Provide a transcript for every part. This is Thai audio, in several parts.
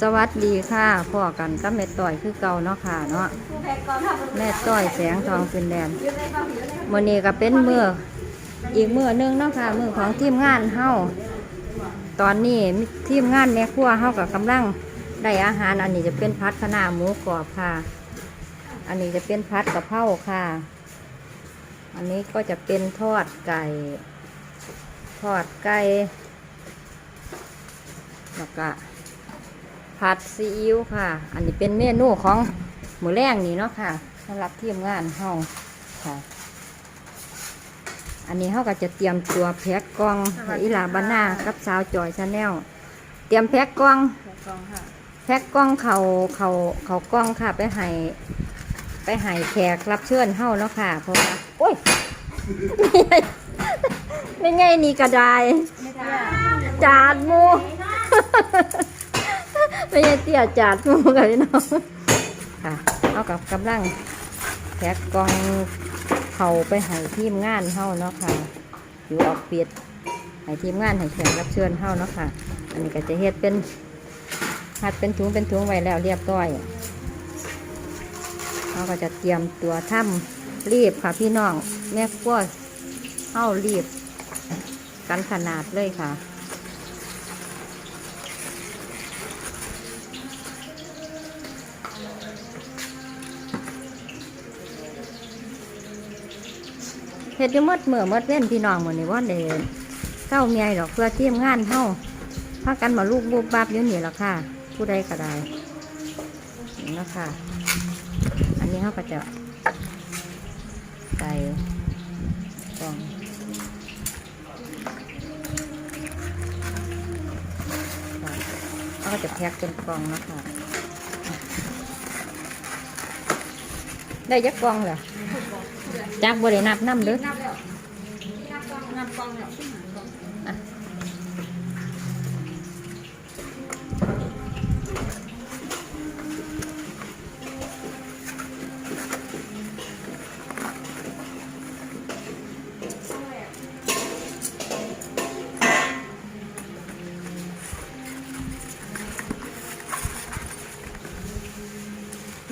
สวัสดีค่ะพ่อกันกับแม่ต่อยคือเก่าเนาะค่ะเนาะแม่ต่อยแสงทองฟินแลนด์มื้อนี้ก็เป็นมื้ออีกมื้อหนึงเนาะค่ะมื้อของทีมงานเฮาตอนนี้ทีมงานแม่ครัวเฮากับกำลังได้อาหาร อันนี้จะเป็นพัดคะน้าหมูกรอบค่ะ อันนี้จะเป็นพัดกะเพราค่ะ อันนี้ก็จะเป็นทอดไก่ ทอดไก่แล้วก็ ผัดซีอิ๊วค่ะ อันนี้เป็นเมนูของหมูแรงนี่เนาะค่ะสำหรับทีมงานเฮาค่ะ อันนี้เฮาก็จะเตรียมตัวแพ็กกล่องให้อีหลาบานากับสาวจอยชาแนลเตรียมแพ็กกล่องกองค่ะแพ็กกล่องเขาเขาเขากล่องค่ะ ไปให้ไปให้แขกรับเชิญเฮาเนาะค่ะเพราะว่าโอ้ยไม่ไงนี่กระไดไม่ได้จาดหมู ไม่ใช่เตี้ยจาดหมูกันพี่น้องค่ะเอากับกำลังแพ็กกองเขาไปให้ทีมงานเฮาเนาะค่ะ อยู่ออกเปียดให้ทีมงานให้แขกรับเชิญเฮาเนาะค่ะ อันนี้ก็จะเฮ็ดเป็นหัดเป็นถุงเป็นถุงไว้แล้วเรียบร้อยเราก็จะเตรียมตัวทำรีบค่ะพี่น้องแม่ครัวเฮารีบ กันขนาดเลยค่ะ เฮ็ดอยู่มดเมื่อมดเว้นพี่น้องหมดนี่ว่าเดนเศร้าเมียดอกเพื่อเตรียมงานเฮาพากันมาลูกบูบบับอยู่นี่แหละค่ะ ผู้ใดก็ได้นี่นะค่ะ อันนี้เขาก็จะใส่กล่องเขาก็จะแพ็คเป็นกล่องนะคะได้ยักกล่องเหรอ จากบรินับน้ำเด้อนับแล้วนับกองนับกองแล้วอะ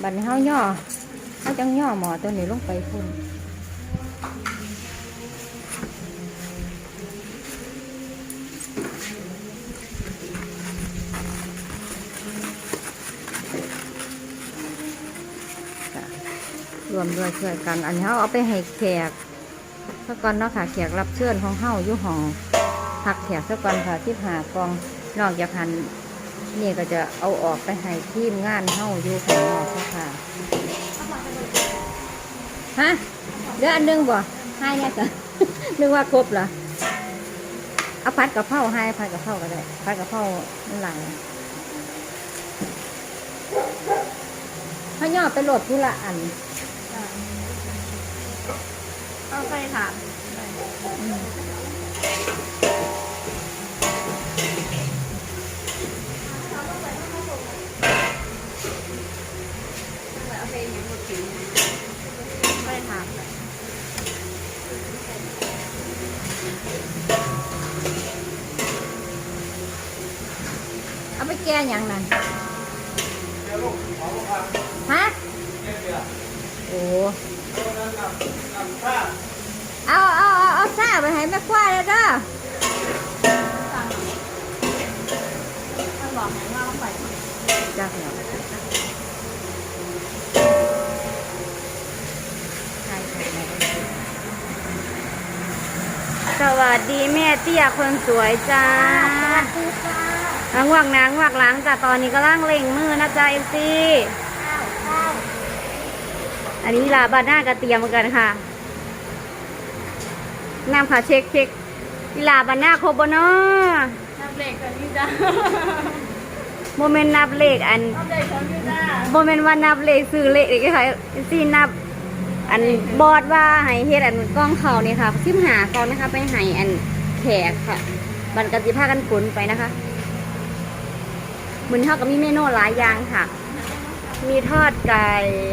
บัดนี้เฮาย่อเฮาจังย่อหมอตัวนี้ลงไปพุ่น รวมด้วยช่วยกัน อันนี้เขาเอาไปให้แขกสักก่อนเนาะค่ะแขกรับเชิญของเฮาอยู่ห้องพักแขกสักก่อนค่ะที่หากองนอกจากหันนี่ก็จะเอาออกไปให้ทีมงานเฮาอยู่ข้างนอกเนาค่ะฮะเดี๋ยวอันนึงบ่ให้เนี่ยจ้ะนึกว่าครบเหรอเอาผัดกะเพราให้ผัดกะเพราก็ได้ผัดกะเพรามันหลายเขาย่อไปโหลดผู้ละอัน เอาใส่ถ่างหมดผิวใส่ถาดเอาไปแก้อย่างนั้นฮะโอ้เอาเอาเอาเอาซ่าไปให้ แม่คว้าเลยเด้อท่านบอกไหนว่าเอาใส่จักเหรอใช่ค่ะแม่สวัสดีแม่เตี้ยคนสวยจ้านังวักนางวักหล้างจ้ะตอนนี้ก็ล่างเล่งมือนะจ๊ะเอฟซีอันนี้ลาบาน่ากระเตรียมกันค่ะ น้ำค่ะเช็คเช็คอีลาบาน่าครบบเนาะนับเลขกันนี่จ้าโมเมนต์นับเลขอันนับเลขกันนี่จ้าโมเมนต์ว่านับเลขซื้อเลขอีกค่ะซีนับ อันบอดว่าให้เฮ็ดอันกล้องเขานี่ค่ะซิมหากล้องนะคะไปให้อันแขกค่ะบันกติภากันขนไปนะคะมือนเท่ากับมีเมนูหลายอย่างค่ะ มีทอดไก่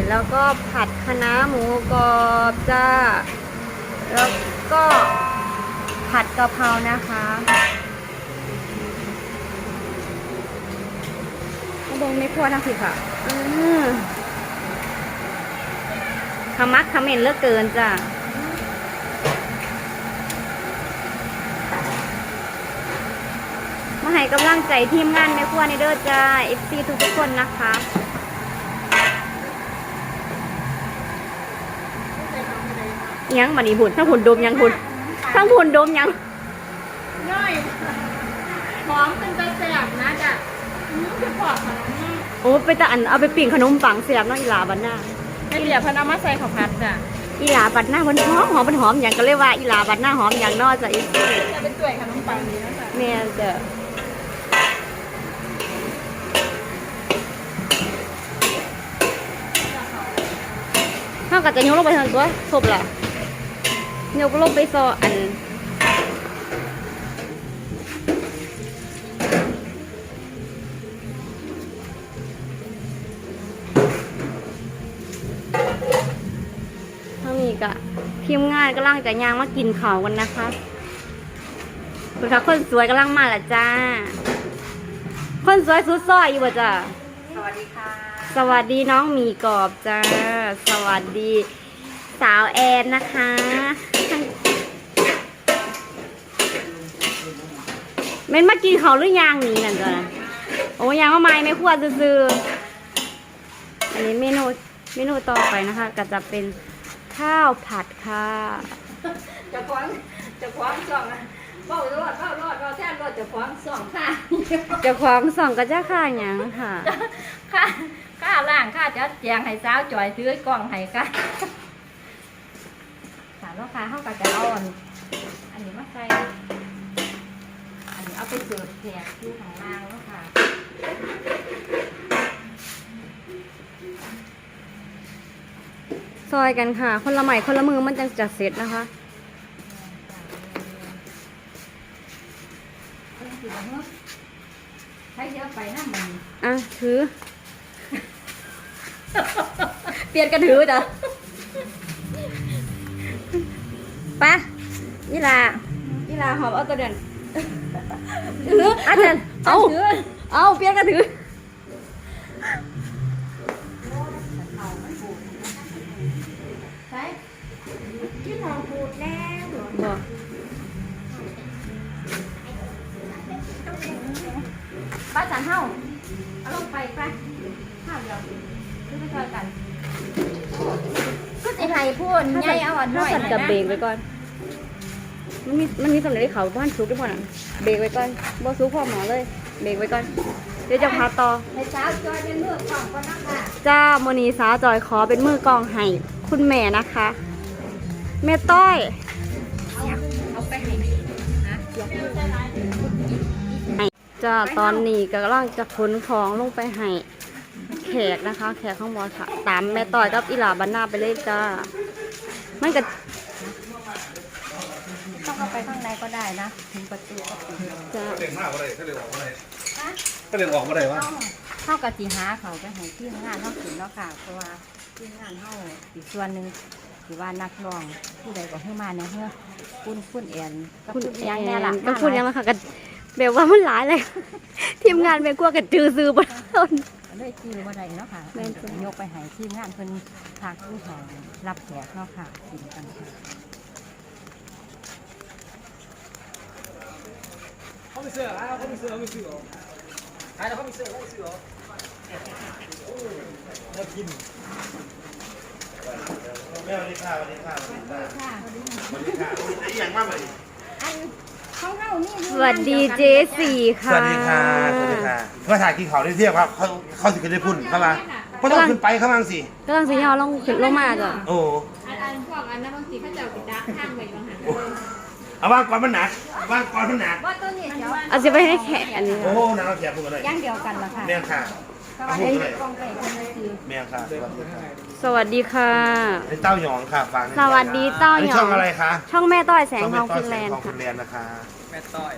แล้วก็ผัดคะน้าหมูกรอบจ้าแล้ว ก็ผัดกะเพรานะคะบงไม่พอทั้งสิค่ะขมักเขม็นเลือกเกินจ้ะมาให้กำลังใจทีมงานแม่ครัวในเด้อจ้า FC ทุกทุกๆคนนะคะ ยังบันนี้หุ่นทั้งหุ่นดมยังหุ่นทั้งหุ่นดมยังย่อยหอมเป็นตะแสบนะจ้ะอืมคือพอขนมโอ้ไปตะอันเอาไปปิ่งขนมปังเสียบเนาะอีหลาบันหน้าให้เหลียพันเอามาใส่ข้าวผัดจ้ะอีหลาบัดหน้ามันหอมหอมมันหอมอย่างก็เลยว่าอีหลาบัดหน้าหอมอย่างนอกจากอีจะเป็นตัวยขนมปังดีนะจ๊ะแม่จะถ้ากัจะยกลงไปทางตัวศพล่ะ ยกลงไปซออันทางนี้กะทีมงานกำลังจะย่างมากินข้าวกันนะคะคุณคะคนสวยกำลังมาและจ้า คนสวยสุดซอยอยู่บ่จ้าสวัสดีค่ะ สวัสดีน้องหมีกรอบจ้า สวัสดีสาวแอนนะคะ เม็นมากินเขาวหรือยังนี่นั่นจ้ะโอ้ยังว่าไม่ไม่ควรซื้อๆอันนี้เมนูเมนูต่อไปนะคะ ก็จะเป็นข้าวผัดค่ะจะคว้างจะคว้างสองอะเบ้ารอดเบ้ารอดเราแทนรอดจะคว้างสองค่ะเจะของสองก็จะค่าหยังค่ะค่ะค่าล่างค่าจัดแจงให้สาวจอยซื้อกล่องให้ค่ะถามลูกค้าเขาก็จะเอาอันอันนี้มาใส่ อันนี้เอาไปเสิร์ฟแขกที่ข้างล่างแล้วค่ะซอยกันค่ะ คนละใหม่คนละมือมันจังจะเสร็จนะคะใช้เยอะไปนะมันอะถือ เปลี่ยนกันถือจ้ะไปะอีลาอีลาหอบเอาตัวเด่น ถืออาจารย์เอาเอาเปลี่ยนกันถือใช้ที่ทองพูดแล้วบอกป้าสันเท่าเอาลงไปไปข้าวเดียวคือไปช่วยกันก็จะให้พูดใหญ่เอาอ่อนหน่อยถ้าสั่นกับเบรกไว้ก่อน มันมีมันมีสำเร็จให้เขาบ้านซุกด้วยพ่อน่ะเบรกไว้ก่อนบ่ซุกพ่อหมอเลย เบรกไว้ก่อน เดี๋ยวจะพาต่อให้สาวจอยเป็นเลือกกล่องก็นะคะจ้าโมนีสาวจอยขอเป็นมือกลองให้คุณแม่นะคะ แม่ต้อยเอาไปให้นะจ้าตอนนี้กำลังจะขนของลงไปให้แขกนะคะ แขกข้างบนค่ะ ตามแม่ต้อยกับอีหลาบันนาไปเลยจ้ามันก็ต้อง เข้าไปข้างในก็ได้นะ ถึงประตูก็ปิดจะเด็กมากกว่าไรก็เด็กออกมาไรก็เด็กออกมาไรวะต้องเข้ากับสีหาเขาไปให้ที่งานเขาถึงแล้วค่ะเพราะว่าที่งานเขาอีกส่วนหนึ่งถือว่านักร้องผู้ใดก็ให้มาเนี่ยเพื่อคุณคุณแอนกับคุณคุณแอยังแน่ละนก็พูดยังไงค่ะกันแบบว่ามันหลายเลยทีมงานแม่กลัวกันจือซื้อบนต้นด้วยชื่อว่าใดเนาะค่ะแม่นจ้ะยกไปให้ที่งานเพิ่นพาผู้แทนรับแขกเนาะค่ะกินกันค่ะ เขา ไม่เสื้อเขาไม่เสื้อเขาไม่เสื้อขายแล้วเขาไม่เสื้อเขาไม่เสื้อแล้วกินแม่สวัสดีค่ะสวัสดีค่ะสวัสดีค่ะค่ะสวัสดีค่ะไอ้อย่างมากเลยอันเขาเล่านี่สวัสดีเจสี่ค่ะ สวัสดีค่ะสวัสดีค่ะมาถ่ายกินเขาได้เที่ยวครับ เขาเขาสิขึ้นได้พุ่นเข้ามาก็ต้องขึ้นไปเข้ามาสิกำลังสียาวลงขึ้นลงมาจ้ะโอ้อันอันพวกอันนั้นบางทีเขาจะเอาไปดักข้างไปบางหัน เอาว่างก่อนมันหนัก ว่างก่อนมันหนักว่าตัวนี้เดี๋ยวเอาจะไปให้แขกอันนี้โอ้หนักเราแขกพุ่งกันเลยย่างเดียวกันละค่ะแม่ค่ะก็ว่าได้กองไก่คนละคือแม่ค่ะสวัสดีค่ะสวัสดีค่ะ ไอ้เต้าหยองค่ะฟังสวัสดีเต้าอันหนี้ยอช่องงอะไรคะช่องแม่ต้อยแสงช่องทองแม่ต้ฟินแลนด์แสงทองค่ะ ฟินแลนด์นะคะแม่ต้อย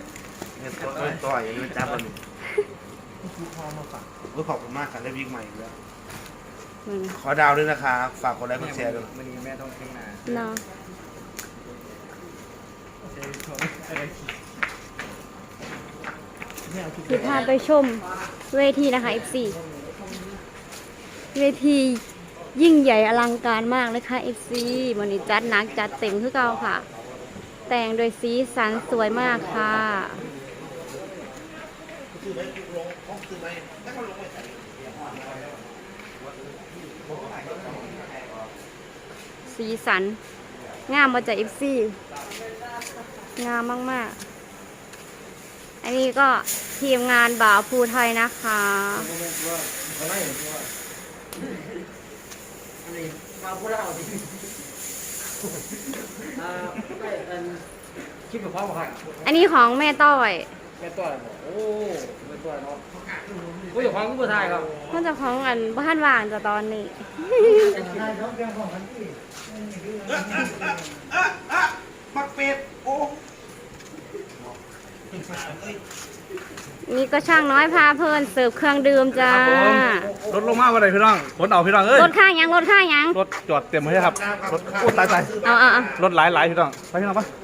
แม่ต้อยแม่ต้อยอย่างนี้จ้าบอลก็ขอบคุณมากค่ะได้วิ่งใหม่อีกแล้วอืมขอดาวด้วยนะคะ ฝากกดไลค์กดแชร์ด้วย วันนี้แม่ต้องขึ้นมา เนาะ เจอชมอะไรขี่ คือพาไปชมเวทีนะคะ F4 เวทียิ่งใหญ่อลังการมากเลยค่ะ FC วันนี้จัดหนักจัดเต็มคือเก่าค่ะ แต่งโดยสีสันสวยมากค่ะสีสัน งามมาจาก FC งามมาก ๆ อันนี้ก็ทีมงานบ่าวภูไทยนะคะมาพูดแล้วดิอ่าได้อันคิดแบบพ่อมาครับอันนี้ของแม่ต้อย แม่ตัวอะไรบอกโอ้แม่ตัวเนาะโอ้ยอย่าฟังกูผู้ชายครับมันจะของอันบ้านว่างจะตอนนี้ มักเป็ดโอ้ นี่ก็ช่างน้อยพาเพลินเสิร์ฟเครื่องดื่มจ้ารถลงมาวันไหนพี่น้องขนเอาพี่น้องเอ้ยรถข้างยังรถข้างยังรถจอดเต็มให้ครับรถโอ้ตายตายเอาเอาเอารถหลายหลายพี่น้องไปพี่น้องไปไ